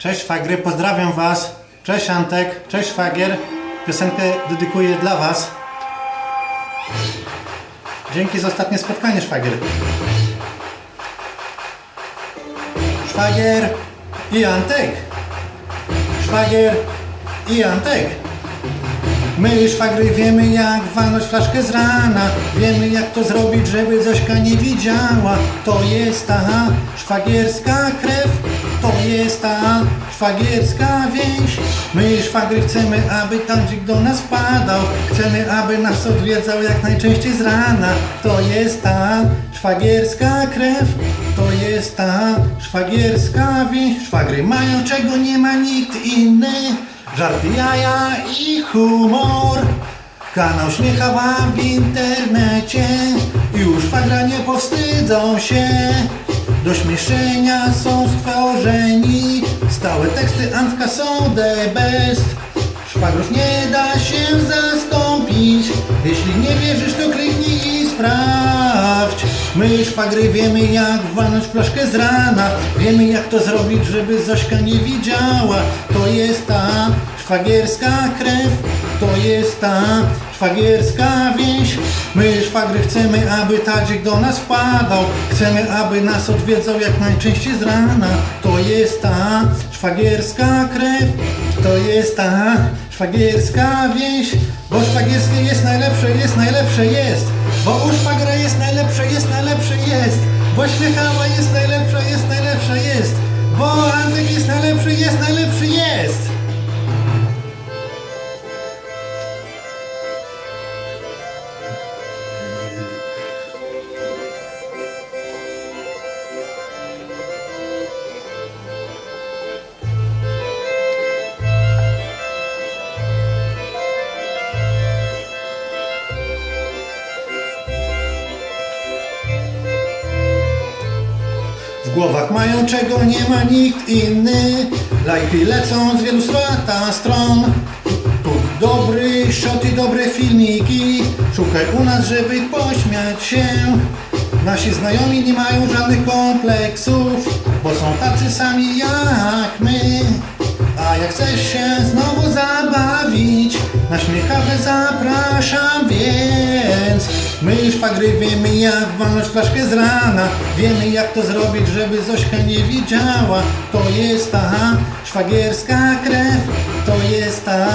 Cześć szwagry, pozdrawiam Was. Cześć Antek, cześć szwagier. Piosenkę dedykuję dla Was. Dzięki za ostatnie spotkanie szwagier. Szwagier i Antek. Szwagier i Antek. My szwagry wiemy jak walnąć flaszkę z rana Wiemy jak to zrobić, żeby Zośka nie widziała To jest ta szwagierska krew To jest ta szwagierska więź My szwagry chcemy, aby Tadzik do nas wpadał Chcemy, aby nas odwiedzał jak najczęściej z rana. To jest ta szwagierska krew. To jest ta szwagierska więź Szwagry mają czego nie ma nikt inny. Żarty, jaja i humor. Kanał Śmiechawa w internecie. Już fagra nie powstydzą się. Do śmieszenia są stworzeni Stałe teksty Antka są the best. Szwagrów nie da się zastąpić. Jeśli nie wierzysz to kliknij i sprawdź. My szwagry wiemy jak walnąć flaszkę z rana. Wiemy jak to zrobić, żeby Zośka nie widziała. To jest ta szwagierska krew To jest ta szwagierska więź My szwagry chcemy, aby Tadzik do nas wpadał. Chcemy, aby nas odwiedzał jak najczęściej z rana. To jest ta szwagierska krew. To jest ta szwagierska więź Bo szwagierskie jest najlepsze, jest najlepsze, jest. Bo u szwagra jest najlepsze, jest najlepsze, jest. Bo śmiechała jest najlepsza, jest W głowach mają czego nie ma nikt inny. Lajki lecą z wielu strata stron. Tu dobry shot i dobre filmiki. Szukaj u nas, żeby pośmiać się. Nasi znajomi nie mają żadnych kompleksów Bo są tacy sami jak my. A jak chcesz się znowu zabawić Na śmiechawę zapraszam więc My szwagry wiemy jak walnąć flaszkę z rana. Wiemy jak to zrobić, żeby Zośka nie widziała. To jest ta szwagierska krew To jest ta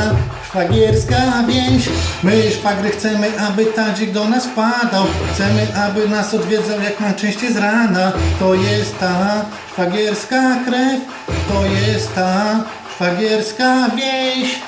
szwagierska więź. My szwagry chcemy, aby Tadzik do nas wpadał Chcemy, aby nas odwiedzał jak najczęściej z rana. To jest ta szwagierska krew To jest ta szwagierska więź